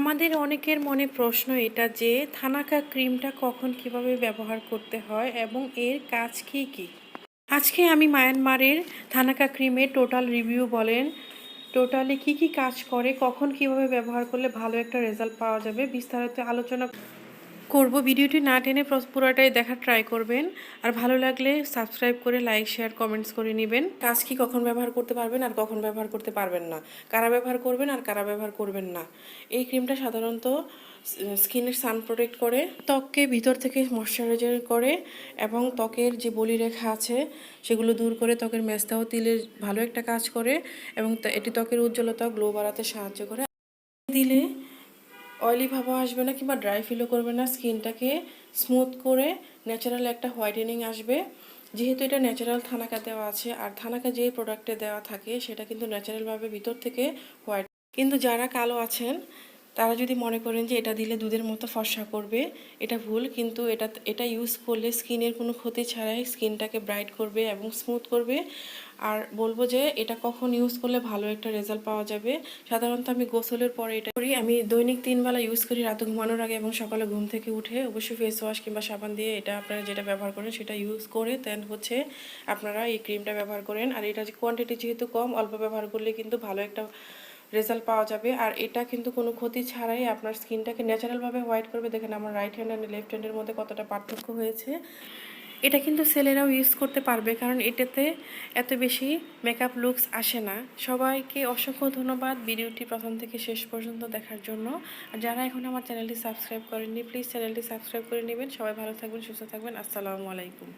আমাদের অনেকের মনে প্রশ্ন এটা যে, থানাকা ক্রিমটা কখন কীভাবে ব্যবহার করতে হয় এবং এর কাজ কী কী? আজকে আমি মায়ানমারের থানাকা ক্রিমের টোটাল রিভিউ বলেন, টোটালি কি কি কাজ করে, কখন কীভাবে ব্যবহার করলে ভালো একটা রেজাল্ট পাওয়া যাবে, বিস্তারিত আলোচনা করব। ভিডিওটি না টেনে প্র- পুরোটাই দেখার ট্রাই করবেন। আর ভালো লাগলে সাবস্ক্রাইব করে লাইক শেয়ার কমেন্টস করে নেবেন। কাজ কি কখন ব্যবহার করতে পারবেন আর কখন ব্যবহার করতে পারবেন না? কারা ব্যবহার করবেন আর কারা ব্যবহার করবেন না? এই ক্রিমটা সাধারণত স্কিনের সান প্রোটেক্ট করে, ত্বককে ভিতর থেকে ময়শ্চারাইজার করে এবং ত্বকের যে বলিরেখা আছে, সেগুলো দূর করে ত্বকের মেস্তা ও তিলের ভালো একটা কাজ করে এবং এটি ত্বকের উজ্জ্বলতা গ্লো বাড়াতে সাহায্য করে। দিলে অয়েলি ভাবও আসবে না কিংবা ড্রাই ফিলও করবে না স্কিনটাকে স্মুথ করে ন্যাচারাল একটা হোয়াইটেনিং আসবে। যেহেতু এটা ন্যাচারাল থানাকা দেওয়া আছে, আর থানাকা যেই প্রোডাক্টে দেওয়া থাকে, সেটা কিন্তু ন্যাচারালভাবে ভিতর থেকে হোয়াইট কিন্তু যারা কালো আছেন তারা যদি মনে করেন যে এটা দিলে দুধের মতো ফর্সা করবে, এটা ভুল, কিন্তু এটা এটা ইউজ করলে স্কিনের কোনো ক্ষতি ছাড়াই স্কিনটাকে ব্রাইট করবে এবং স্মুথ করবে। আর বলব যে এটা কখন ইউজ করলে ভালো একটা রেজাল্ট পাওয়া যাবে, সাধারণত আমি গোসলের পরে এটা করি। আমি দৈনিক তিনবেলা ইউজ করি, রাতে ঘুমানোর আগে এবং সকালে ঘুম থেকে উঠে অবশ্যই ফেস ওয়াশ কিংবা সাবান দিয়ে এটা আপনারা যেটা ব্যবহার করেন সেটা ইউজ করে দেন হচ্ছে আপনারা এই ক্রিমটা ব্যবহার করেন। আর এটা যে কোয়ান্টিটি যেহেতু কম, অল্প ব্যবহার করলে কিন্তু ভালো একটা রেজাল্ট পাওয়া যাবে। আর এটা কিন্তু কোনো ক্ষতি ছাড়াই আপনার স্কিনটাকে ন্যাচারালভাবে হোয়াইট করবে। দেখেন আমার রাইট হ্যান্ড অ্যান্ড লেফট হ্যান্ডের মধ্যে কতটা পার্থক্য হয়েছে। এটা কিন্তু ছেলেরাও ইউজ করতে পারবে, কারণ এটাতে এত বেশি মেকআপ লুকস আসে না। সবাইকে অসংখ্য ধন্যবাদ ভিডিওটি প্রথম থেকে শেষ পর্যন্ত দেখার জন্য। আর যারা এখন আমার চ্যানেলটি সাবস্ক্রাইব করেননি প্লিজ চ্যানেলটি সাবস্ক্রাইব করে নেবেন। সবাই ভালো থাকবেন, সুস্থ থাকবেন। আসসালামু আলাইকুম।